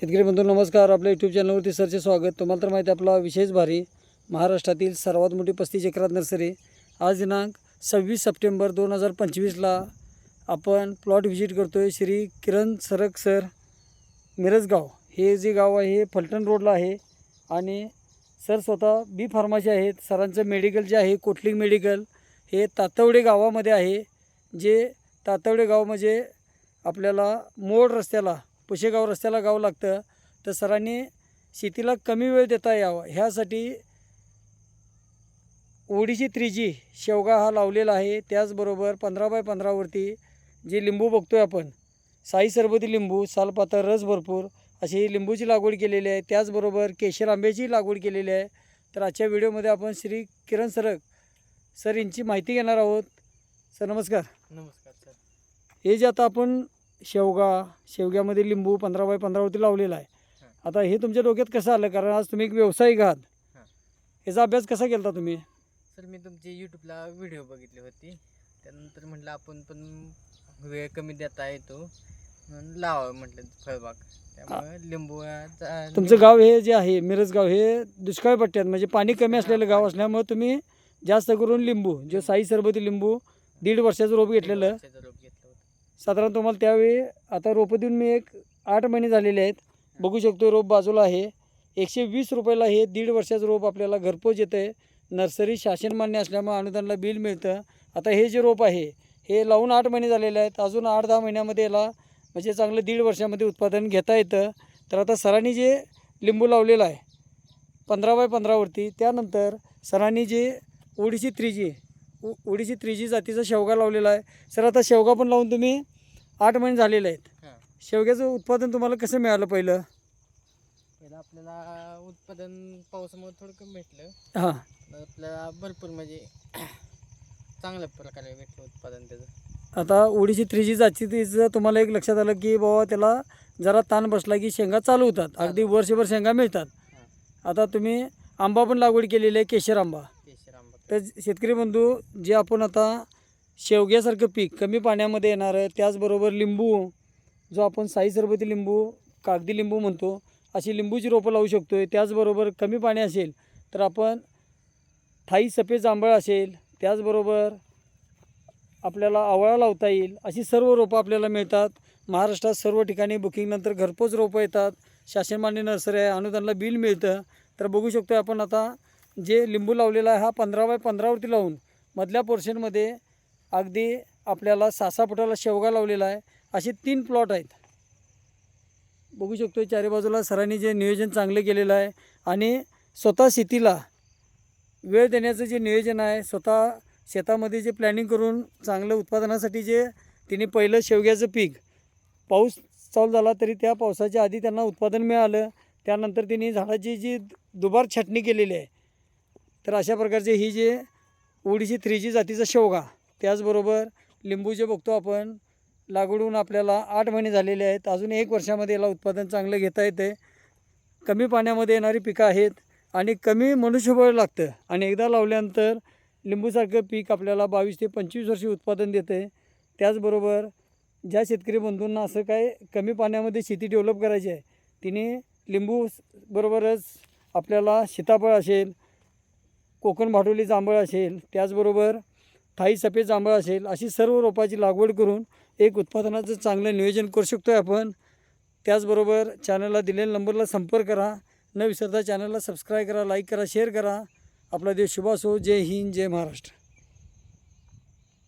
शेतकरी बंधू नमस्कार. आपल्या यूट्यूब चॅनलवरती सरचे स्वागत. तुम्हाला तर माहिती आपला विशेष भारी महाराष्ट्रातील सर्वात मोठी पस्तीस एकरात नर्सरी. आज दिनांक सव्वीस सप्टेंबर दोन हजार पंचवीसला आपण प्लॉट व्हिजिट करतो आहे श्री किरण सरक सर मिरजगाव. हे जे गाव आहे हे फलटण रोडला आहे आणि सर स्वतः बी फार्मासी आहेत. सरांचं मेडिकल जे आहे कोटलिंग मेडिकल हे तातवडे गावामध्ये आहे. जे तातवडे गाव म्हणजे आपल्याला मोड रस्त्याला पुशेगाव रस्त्याला गाव लागतं. तर सरांनी शेतीला कमी वेळ देता यावा. ह्यासाठी ओढीची त्रिजी शेवगा हा लावलेला आहे. त्याचबरोबर पंधरा बाय पंधरावरती जे लिंबू बघतोय आपण साई सरबती लिंबू सालपातळ रस भरपूर अशी लिंबूची लागवड केलेली आहे. त्याचबरोबर केशर आंब्याची लागवड केलेली आहे. तर आजच्या व्हिडिओमध्ये आपण श्री किरण सरक सर यांची माहिती घेणार आहोत. सर नमस्कार. नमस्कार सर. हे जे आता आपण शेवगा शेवग्यामध्ये लिंबू पंधरा बाय पंधरावरती लावलेला आहे. आता हे तुमच्या डोक्यात कसं आलं? कारण आज तुम्ही एक व्यावसायिक आहात. याचा अभ्यास कसा केला तुम्ही? सर मी तुमची यूट्यूबला व्हिडिओ बघितली होती. त्यानंतर म्हटलं आपण पण वेळ कमी देता येतो. म्हणून लावावं म्हटलं फळबाग. त्यामुळे लिंबू तुमचं गाव हे जे आहे मिरजगाव हे दुष्काळ पट्ट्यात म्हणजे पाणी कमी असलेलं गाव असल्यामुळे तुम्ही जास्त करून लिंबू जे साई सरबती लिंबू दीड वर्षाचं रोप घेतलेलं साधारण तुम्हाला त्यावेळी आता रोपं देऊन मी एक आठ महिने झालेले आहेत. बघू शकतो रोप बाजूला आहे. एकशे वीस रुपयाला हे दीड वर्षाचं रोप आपल्याला घरपोच येतं आहे नर्सरी शासन मान्य असल्यामुळे अनुदानला बिल मिळतं. आता हे जे रोप आहे हे लावून आठ महिने झालेले आहेत. अजून आठ दहा महिन्यामध्ये याला म्हणजे चांगलं दीड वर्षामध्ये उत्पादन घेता येतं. तर आता सरांनी जे लिंबू लावलेलं आहे पंधरा बाय पंधरावरती त्यानंतर सरांनी जे ओडीसी थ्री जी ओ ओडीसी थ्री जी जातीचा शेवगा लावलेला आहे. सर आता शेवगा पण लावून तुम्ही आठ महिने झालेले आहेत. शेवग्याचं उत्पादन तुम्हाला कसं मिळालं पहिलं? पहिलं आपल्याला उत्पादन पावसामुळे थोडं कमी भेटलं. हां. आपल्याला भरपूर म्हणजे चांगल्या प्रकारे भेटलं उत्पादन त्याचं. आता ओडीसी थ्री जी जातीचं तुम्हाला एक लक्षात आलं की बाबा त्याला जरा ताण बसला की शेंगा चालू होतात. अगदी वर्षभर शेंगा मिळतात. आता तुम्ही आंबा पण लागवड केलेली आहे केशर आंबा. तर शेतकरी बंधू जे आपण आता शेवग्यासारखं पीक कमी पाण्यामध्ये येणारं त्याचबरोबर लिंबू जो आपण साई सरबती लिंबू कागदी लिंबू म्हणतो अशी लिंबूची रोपं लावू शकतो आहे त्याचबरोबर कमी पाणी असेल तर आपण थाई सफेद जांभळ असेल त्याचबरोबर आपल्याला आवळा लावता येईल अशी सर्व रोपं आपल्याला मिळतात. महाराष्ट्रात सर्व ठिकाणी बुकिंगनंतर घरपोच रोपं येतात. शासनमान्य नर्सरी आहे अनुदानला बिल मिळतं. तर बघू शकतो आपण आता जे लिंबू लावलेला आहे हा पंधरा बाय पंधरावरती लावून मधल्या पोर्शनमध्ये अगदी आपल्याला सासा फुटाला शेवगा लावलेला आहे. असे तीन प्लॉट आहेत. बघू शकतो चारी बाजूला सरांनी जे नियोजन चांगलं केलेलं आहे आणि स्वतः शेतीला वेळ देण्याचं जे नियोजन आहे स्वतः शेतामध्ये जे प्लॅनिंग करून चांगलं उत्पादनासाठी जे तिने पहिलं शेवग्याचं पीक पाऊस चालू झाला तरी त्या पावसाच्या आधी त्यांना उत्पादन मिळालं. त्यानंतर तिने झाडाची जी दुबार छाटणी केलेली आहे तर अशा प्रकारचे ही जे ओडीसी थ्री जी जातीचा शेवगा त्याचबरोबर लिंबू जे बघतो आपण लागवडून आपल्याला आठ महिने झालेले आहेत. अजून एक वर्षामध्ये याला उत्पादन चांगलं घेता येते. कमी पाण्यामध्ये येणारी पिकं आहेत आणि कमी मनुष्यबळ लागतं. आणि एकदा लावल्यानंतर लिंबूसारखं पीक आपल्याला बावीस ते पंचवीस वर्षी उत्पादन देते. त्याचबरोबर ज्या शेतकरी बंधूंना असं काय कमी पाण्यामध्ये शेती डेव्हलप करायची आहे तिने लिंबू बरोबरच आपल्याला सीताफळ असेल कोकण भाटोली जांभळ असेल त्याचबरोबर थाई सफेद जांभळ असेल अशी सर्व रोपाची लागवड करून एक उत्पादनाचं चांगलं नियोजन करू शकतो आहे आपण. त्याचबरोबर चॅनलला दिलेल्या नंबरला संपर्क करा. न विसरता चॅनलला सबस्क्राईब करा लाईक करा शेअर करा. आपला देश शुभ असो. जय हिंद जय महाराष्ट्र.